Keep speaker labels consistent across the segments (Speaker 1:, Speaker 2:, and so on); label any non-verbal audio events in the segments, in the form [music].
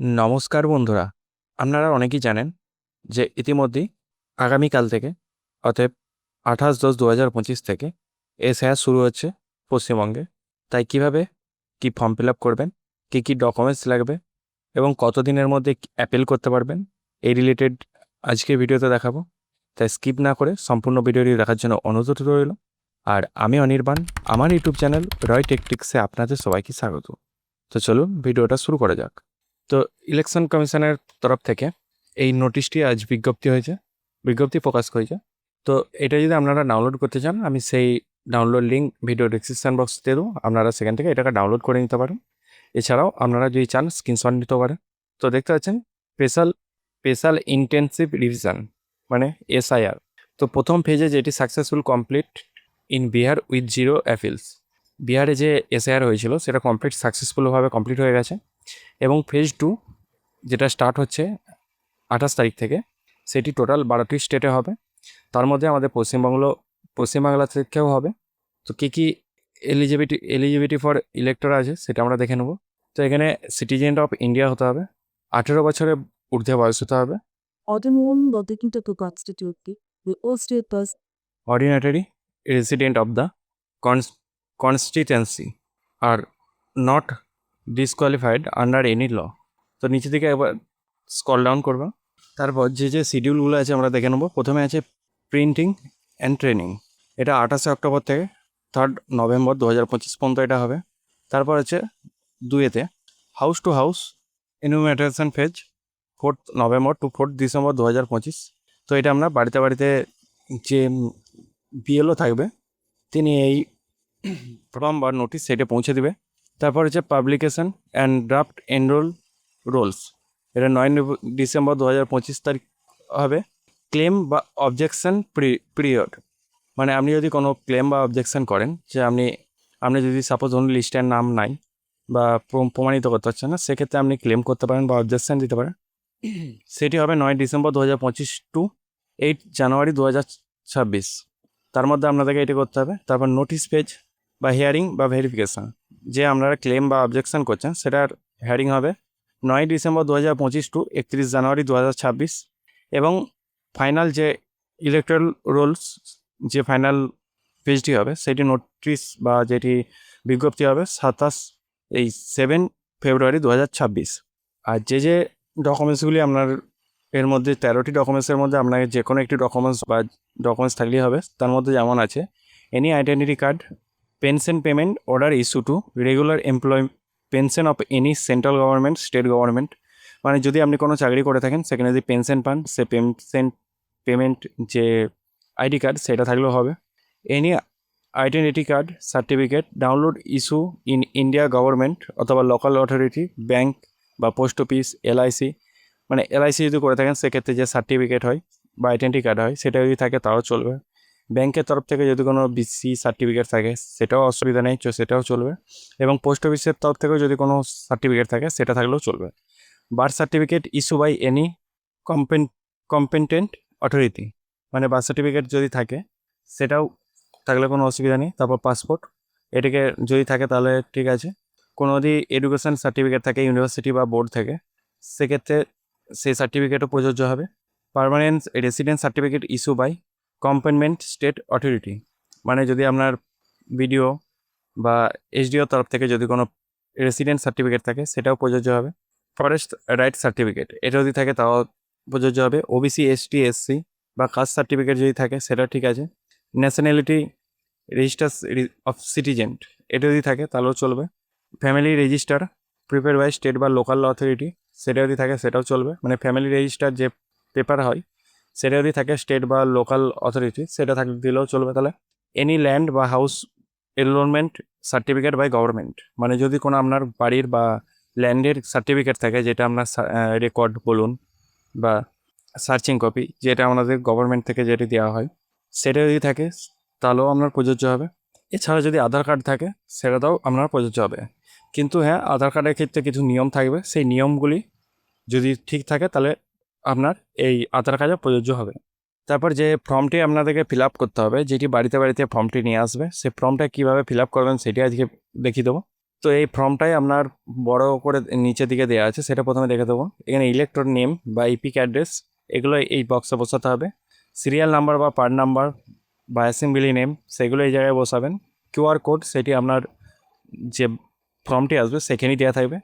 Speaker 1: নমস্কার বন্ধুরা। আপনারা অনেকেই জানেন যে ইতিমধ্যেই আগামীকাল থেকে, অতএব আঠাশ দশ দু হাজার পঁচিশ থেকে এসআইআর শুরু হচ্ছে পশ্চিমবঙ্গে। তাই কীভাবে কি ফর্ম ফিল আপ করবেন, কী কী ডকুমেন্টস লাগবে এবং কত দিনের মধ্যে অ্যাপেল করতে পারবেন, এই রিলেটেড আজকের ভিডিওতে দেখাবো। তাই স্কিপ না করে সম্পূর্ণ ভিডিওটি দেখার জন্য অনুরোধ রইল। আর আমি অনির্বাণ, আমার ইউটিউব চ্যানেল রয় টেকটিক্সে আপনাদের সবাইকে স্বাগত। তো চলুন ভিডিওটা শুরু করা যাক। তো ইলেকশন কমিশনের তরফ থেকে এই নোটিশটি আজ বিজ্ঞপ্তি হয়েছে, বিজ্ঞপ্তি প্রকাশ করেছে। তো এটা যদি আপনারা ডাউনলোড করতে চান, আমি সেই download link video description box দিয়ে দেবো, আপনারা সেখান থেকে এটাকে ডাউনলোড করে নিতে পারেন। এছাড়াও আপনারা যদি চান স্ক্রিনশট নিতে পারেন। তো দেখতে পাচ্ছেন স্পেশাল স্পেশাল ইন্টেন্সিভ রিভিশন মানে এসআইআর তো প্রথম ফেজে যেটি successful complete in Bihar with zero appeals বিহারে যে এসআইআর হয়েছিল, সেটা কমপ্লিট সাকসেসফুলভাবে কমপ্লিট হয়ে গেছে। এবং ফেজ টু যেটা স্টার্ট হচ্ছে আঠাশ তারিখ থেকে সেটি টোটাল বারোটি স্টেটে হবে। তার মধ্যে আমাদের পশ্চিমবঙ্গ পশ্চিমবাংলা থেকেও হবে। তো কী কী এলিজিবিলিটি এলিজিবিলিটি ফর ইলেক্টর আছে সেটা আমরা দেখে নেব। তো এখানে সিটিজেন অফ ইন্ডিয়া হতে হবে আঠেরো বছরের ঊর্ধ্বে বয়স হতে হবে। Ordinary resident of the constituency R not disqualified under any law তো নিচে দিকে একবার স্কল ডাউন করব। তারপর যে যে শিডিউলগুলো আছে আমরা দেখে নেব। প্রথমে আছে প্রিন্টিং অ্যান্ড ট্রেনিং এটা আঠাশে অক্টোবর থেকে থার্ড নভেম্বর দু হাজার পঁচিশ পর্যন্ত এটা হবে। তারপর আছে দুয়েতে house to house enumeration phase fourth November to fourth December দু হাজার পঁচিশ। তো এটা আমরা বাড়িতে বাড়িতে যে বিএলও থাকবে, তিনি এই [coughs] ফর্ম বা নোটিশ সেটা পৌঁছে দিবে। তারপর হচ্ছে publication and draft enrol rolls এটা নয় ডিসেম্বর দু হাজার পঁচিশ তারিখ হবে। ক্লেম বা অবজেকশন পিরিয়ড মানে আপনি যদি কোনো ক্লেম বা অবজেকশন করেন, যে আপনি আপনি যদি সাপোজ অন্য লিস্টের নাম নাই বা প্রমাণিত করতে পারছেন না, সেক্ষেত্রে আপনি ক্লেম করতে পারেন বা অবজেকশন দিতে পারেন। সেটি হবে নয় ডিসেম্বর দু হাজার পঁচিশ টু এইট জানুয়ারি দু হাজার ছাব্বিশ। তার মধ্যে আপনাদেরকে এটি করতে হবে। তারপর নোটিশ পেজ বা হিয়ারিং বা ভেরিফিকেশান যে আপনারা ক্লেম বা অবজেকশন করছেন, সেটার হিয়ারিং হবে নয় ডিসেম্বর দু হাজার পঁচিশ টু একত্রিশ জানুয়ারি দু হাজার ছাব্বিশ এবং ফাইনাল যে ইলেকট্রাল রোলস যে ফাইনাল পেজটি হবে, সেটি নোটিশ বা যেটি বিজ্ঞপ্তি হবে সাতাশ এই সেভেন ফেব্রুয়ারি দু হাজার ছাব্বিশ। আর যে যে ডকুমেন্টসগুলি আপনার এর মধ্যে তেরোটি ডকুমেন্টসের মধ্যে আপনাকে যে কোনো একটি ডকুমেন্টস বা ডকুমেন্টস থাকলেই হবে, তার মধ্যে যেমন আছে any identity card pension payment order issue to regular employ pension of any central government state government মানে যদি আপনি কোনো চাকরি করে থাকেন, সেখানে যদি পেনশন পান, সে পেনশন পেমেন্ট যে আইডি কার্ড সেটা থাকলেও হবে। Any identity card certificate download issue in India government অথবা লোকাল অথরিটি ব্যাংক বা পোস্ট অফিস এলআইসি মানে এলআইসি যদি করে থাকেন, সেক্ষেত্রে যে সার্টিফিকেট হয় বা আইডেন্টি কার্ড হয়, সেটা যদি থাকে, তাও চলবে। ব্যাংকের তরফ থেকে যদি কোনো বিসি সার্টিফিকেট থাকে, সেটাও অসুবিধা নেই সেটাও চলবে। এবং পোস্ট অফিসের তরফ থেকেও যদি কোনো সার্টিফিকেট থাকে, সেটা থাকলেও চলবে। Birth certificate issue by any compen competent authority মানে বার্থ সার্টিফিকেট যদি থাকে, সেটাও থাকলে কোনো অসুবিধা নেই। তারপর পাসপোর্ট এটাকে যদি থাকে তাহলে ঠিক আছে। কোনো যদি এডুকেশন সার্টিফিকেট থাকে ইউনিভার্সিটি বা বোর্ড থেকে, সেক্ষেত্রে সেই সার্টিফিকেটও প্রযোজ্য হবে। Permanent resident certificate issue by competent state authority মানে যদি আপনার বিডিও বা এসডিও তরফ থেকে যদি কোনো রেসিডেন্ট সার্টিফিকেট থাকে, সেটাও প্রযোজ্য হবে। ফরেস্ট রাইট সার্টিফিকেট এটা যদি থাকে তাও প্রযোজ্য হবে। ওবিসি এসটি এসসি বা কাস্ট সার্টিফিকেট যদি থাকে সেটা ঠিক আছে। ন্যাশনালিটি রেজিস্টার অফ সিটিজেন এটা যদি থাকে তাহলেও চলবে। Family register prepare by state বা লোকাল অথরিটি সেটা যদি থাকে সেটাও চলবে। মানে ফ্যামিলি রেজিস্টার যে পেপার হয় সেটা যদি থাকে স্টেট বা লোকাল অথরিটি সেটা থাকলে দিলেও চলবে তাহলে। এনি ল্যান্ড বা house enrolment certificate by government মানে যদি কোনো আপনার বাড়ির বা ল্যান্ডের সার্টিফিকেট থাকে, যেটা আপনার রেকর্ড বলুন বা সার্চিং কপি যেটা আমাদের গভর্নমেন্ট থেকে যেটি দেওয়া হয়, সেটা যদি থাকে, তাহলেও আপনার প্রযোজ্য হবে। এছাড়া যদি আধার কার্ড থাকে, সেটাতেও আপনার প্রযোজ্য হবে। কিন্তু হ্যাঁ আধার কার্ডের ক্ষেত্রে কিছু নিয়ম থাকবে। সেই নিয়মগুলি যদি ঠিক থাকে, তাহলে আপনার এই আধার কার্ডে প্রযোজ্য হবে। তারপর যে ফর্মটি আপনাদেরকে ফিল আপ করতে হবে, যেটি বাড়িতে বাড়িতে ফর্মটি নিয়ে আসবে, সে ফর্মটা কীভাবে ফিল আপ করবেন সেটি আজকে দেখিয়ে দেবো। তো এই ফর্মটাই আপনার বড় করে নিচের দিকে দেওয়া আছে, সেটা প্রথমে দেখে দেবো। এখানে ইলেকট্রন নেম বা ইপিক অ্যাড্রেস এগুলো এই বক্সে বসাতে হবে। সিরিয়াল নাম্বার বা পার্ট নাম্বার বা অ্যাসেম্বলি নেম সেগুলো এই জায়গায় বসাবেন। কিউআর কোড সেটি আপনার যে ফর্মটি আসবে, সেখানেই দেওয়া থাকবে।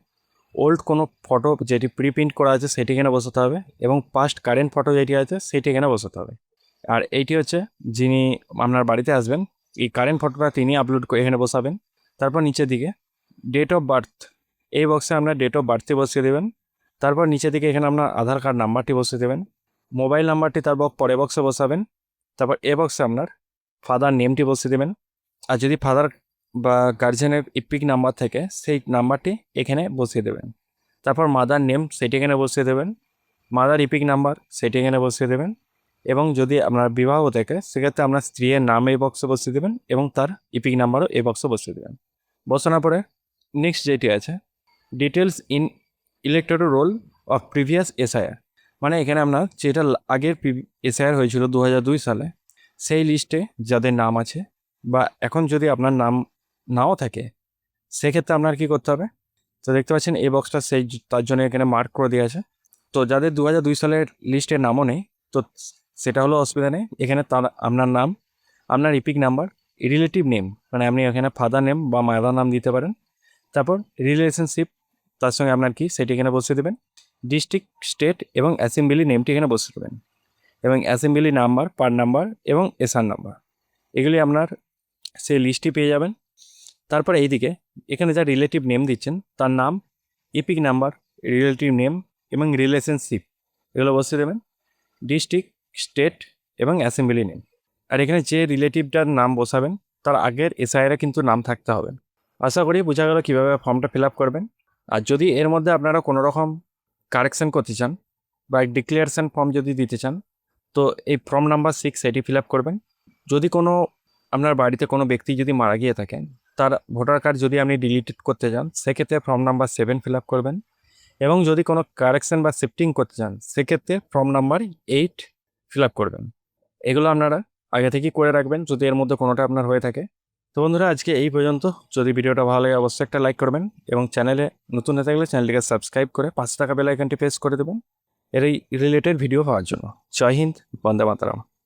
Speaker 1: ওল্ড কোনো ফটো যেটি প্রিপ্রিন্ট করা আছে সেটি এখানে বসাতে হবে এবং পাস্ট কারেন্ট ফটো যেটি আছে সেটি এখানে বসাতে হবে। আর এইটি হচ্ছে যিনি আপনার বাড়িতে আসবেন, এই কারেন্ট ফটোটা তিনি আপলোড করে এখানে বসাবেন। তারপর নিচের দিকে ডেট অফ বার্থ এই বক্সে আপনার ডেট অফ বার্থটি বসিয়ে দেবেন। তারপর নিচের দিকে এখানে আপনার আধার কার্ড নাম্বারটি বসিয়ে দেবেন। মোবাইল নাম্বারটি তারপর পরে বক্সে বসাবেন। তারপর এ বক্সে আপনার ফাদার নেমটি বসিয়ে দেবেন। আর যদি ফাদার বা গার্জেনের ইপিক নাম্বার থেকে সেই নাম্বারটি এখানে বসিয়ে দেবেন। তারপর মাদার নেম সেটি এখানে বসিয়ে দেবেন। মাদার ইপিক নাম্বার সেটি এখানে বসিয়ে দেবেন। এবং যদি আপনার বিবাহ থাকে, সেক্ষেত্রে আপনার স্ত্রীর নাম এই বক্সে বসিয়ে দেবেন এবং তার ইপিক নাম্বারও এই বক্সে বসিয়ে দেবেন। বসানোর পরে নেক্সট যেটি আছে details in elected roll of previous SIR মানে এখানে আপনার যেটা আগের এসআইআর হয়েছিল দু সালে, সেই লিস্টে যাদের নাম আছে বা এখন যদি আপনার নাম নাও থাকে, সেক্ষেত্রে আপনার কি করতে হবে? তো দেখতে পাচ্ছেন এই বক্সটা সেই তার জন্য এখানে মার্ক করে দেওয়া আছে। তো যাদের দু হাজার দুই সালের লিস্টের নামও নেই, তো সেটা হলো অসুবিধা নেই। এখানে তার, আপনার নাম, আপনার ইপিক নাম্বার রিলেটিভ নেম মানে আপনি এখানে ফাদার নেম বা মাদার নাম দিতে পারেন। তারপর রিলেশনশিপ তার সঙ্গে আপনার কি, সেটি এখানে বসিয়ে দেবেন। ডিস্ট্রিক্ট স্টেট এবং অ্যাসেম্বলি নেমটি এখানে বসিয়ে দেবেন। এবং অ্যাসেম্বলি নাম্বার পার নাম্বার এবং এসআর নাম্বার এগুলি আপনার সেই লিস্টটি পেয়ে যাবেন। তারপর এইদিকে, এখানে যা রিলেটিভ নেম দিচ্ছেন, তার নাম ইপিক নাম্বার রিলেটিভ নেম এবং রিলেশনশিপ এগুলো বসিয়ে দেবেন। ডিস্ট্রিক্ট স্টেট এবং অ্যাসেম্বলি নেম আর এখানে যে রিলেটিভটার নাম বসাবেন, তার আগের এসআইরা কিন্তু নাম থাকতে হবে। আশা করি বোঝা গেল কীভাবে ফর্মটা ফিল আপ করবেন। আর যদি এর মধ্যে আপনারা কোনো রকম কারেকশন করতে চান বা ডিক্লারেশন ফর্ম যদি দিতে চান, তো এই ফর্ম নাম্বার সিক্স এটি ফিল আপ করবেন। যদি কোনো আপনার বাড়িতে কোনো ব্যক্তি যদি মারা গিয়ে থাকেন তার ভোটার কার্ড যদি আপনি ডিলিটেড করতে চান সেক্ষেত্রে form number seven fill up করবেন এবং যদি কোনো কারেকশন বা শিফটিং করতে চান সেক্ষেত্রে form number eight fill up করবেন। এগুলো আপনারা আগে থেকেই করে রাখবেন যদি এর মধ্যে কোনোটা আপনার হয়ে থাকে। তো বন্ধুরা, আজকে এই পর্যন্ত। যদি ভিডিওটা ভালো লাগে, অবশ্যই একটা লাইক করবেন এবং চ্যানেলে নতুন হয়ে থাকলে চ্যানেলটিকে সাবস্ক্রাইব করে পাঁচ টাকা বেল আইকনটি প্রেস করে দেবেন। এর এই রিলেটেড ভিডিও পাওয়ার জন্য। জয় হিন্দ, বন্দে মাতারাম।